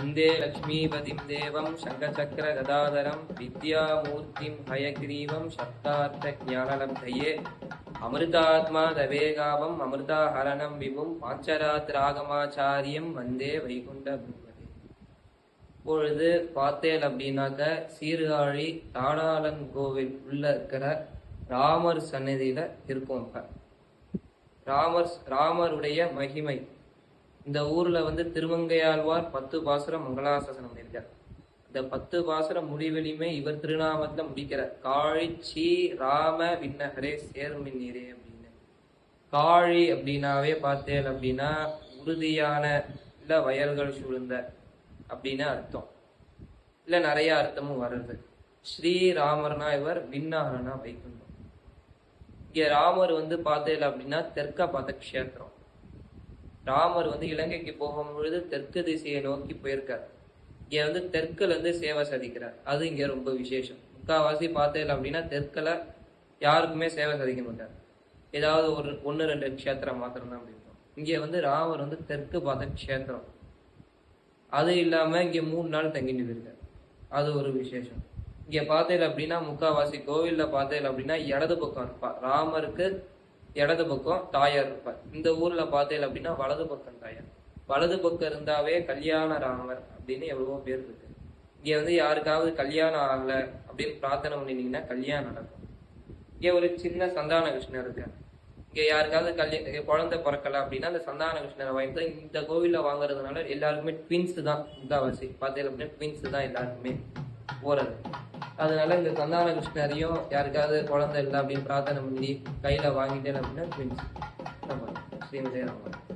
वन्दे लक्ष्मीपतिं देवं शङ्खचक्रगदाधरं विद्यामूर्तिं हयग्रीवं शब्दार्थज्ञानलब्धये अमृतात्मा दवेगावम् अमृताहरणं विभुं पाञ्चरात्रागमाचार्यं वन्दे வைகுண்டபூபதே இப்பொழுது பார்த்தேன் அப்படின்னாக்க சீர்காழி தாடாளன் கோவில் உள்ள இருக்கிற ராமர் சன்னதியில இருக்கோம் இப்ப ராமர் ராமருடைய மகிமை இந்த ஊர்ல வந்து திருவங்கையாழ்வார் பத்து பாசுரம் மங்களாசாசனம் இருக்கார் இந்த பத்து பாசுரம் முடிவெளியுமே இவர் திருநாமத்துல முடிக்கிறார். காழிச்சி ராம விண்ணகரே சேர்மின் நீரே அப்படின்னு. காழி அப்படின்னாவே பார்த்தேன் அப்படின்னா உறுதியான இல்ல வயல்கள் சூழ்ந்த அப்படின்னு அர்த்தம். இல்ல நிறைய அர்த்தமும் வருது ஸ்ரீராமர்னா இவர் விண்ணகரனா வைகுண்டம். இங்க ராமர் வந்து பார்த்தேன் அப்படின்னா தெற்க பார்த்த க்ஷேத்திரம் ராமர் வந்து இலங்கைக்கு போகும் பொழுது தெற்கு திசையை நோக்கி போயிருக்கார். இங்க வந்து தெற்குல இருந்து சேவை சதிக்கிறார் அது இங்க ரொம்ப விசேஷம். முக்காவாசி பார்த்தேன் அப்படின்னா தெற்குல யாருக்குமே சேவை சதிக்க மாட்டார். ஏதாவது ஒரு ஒன்று ரெண்டு க்ஷேத்திரம் மாத்திரம் தான் அப்படி இருக்கும். இங்க வந்து ராமர் வந்து தெற்கு பார்த்த க்ஷேத்திரம் அது இல்லாம இங்க மூணு நாள் தங்கிட்டு போயிருக்கார். அது ஒரு விசேஷம். இங்க பார்த்தேன் அப்படின்னா முக்காவாசி கோவில்ல பார்த்தேன் அப்படின்னா இடது பக்கம் ராமருக்கு இடது பக்கம் தாயார் இருப்பார். இந்த ஊர்ல பார்த்தேன் அப்படின்னா வலது பக்கம் தாயார். வலது பக்கம் இருந்தாவே கல்யாண ராமர் அப்படின்னு எவ்வளவோ பேர் இருக்கு. இங்க வந்து யாருக்காவது கல்யாணம் ஆகல அப்படின்னு பிரார்த்தனை பண்ணினீங்கன்னா கல்யாணம் நடக்கும். இங்க ஒரு சின்ன சந்தான கிருஷ்ணர் இருக்கு இங்க யாருக்காவது கல்யாண குழந்தை பிறக்கல அப்படின்னா அந்த சந்தான கிருஷ்ணரை வாங்கிட்டு இந்த கோவில்ல வாங்குறதுனால எல்லாருக்குமே ட்வின்ஸ் தான் முக்காவாசி. பார்த்தேன் அப்படின்னா ட்வின்ஸ் தான் எல்லாருக்குமே போறது. அதனால இந்த சந்தான கிருஷ்ணரையும் யாருக்காவது குழந்தை இல்லை அப்படின்னு பிரார்த்தனை பண்ணி கையில் வாங்கிட்டேன் அப்படின்னா ட்வின்ஸ் ஸ்ரீமதே ராமன்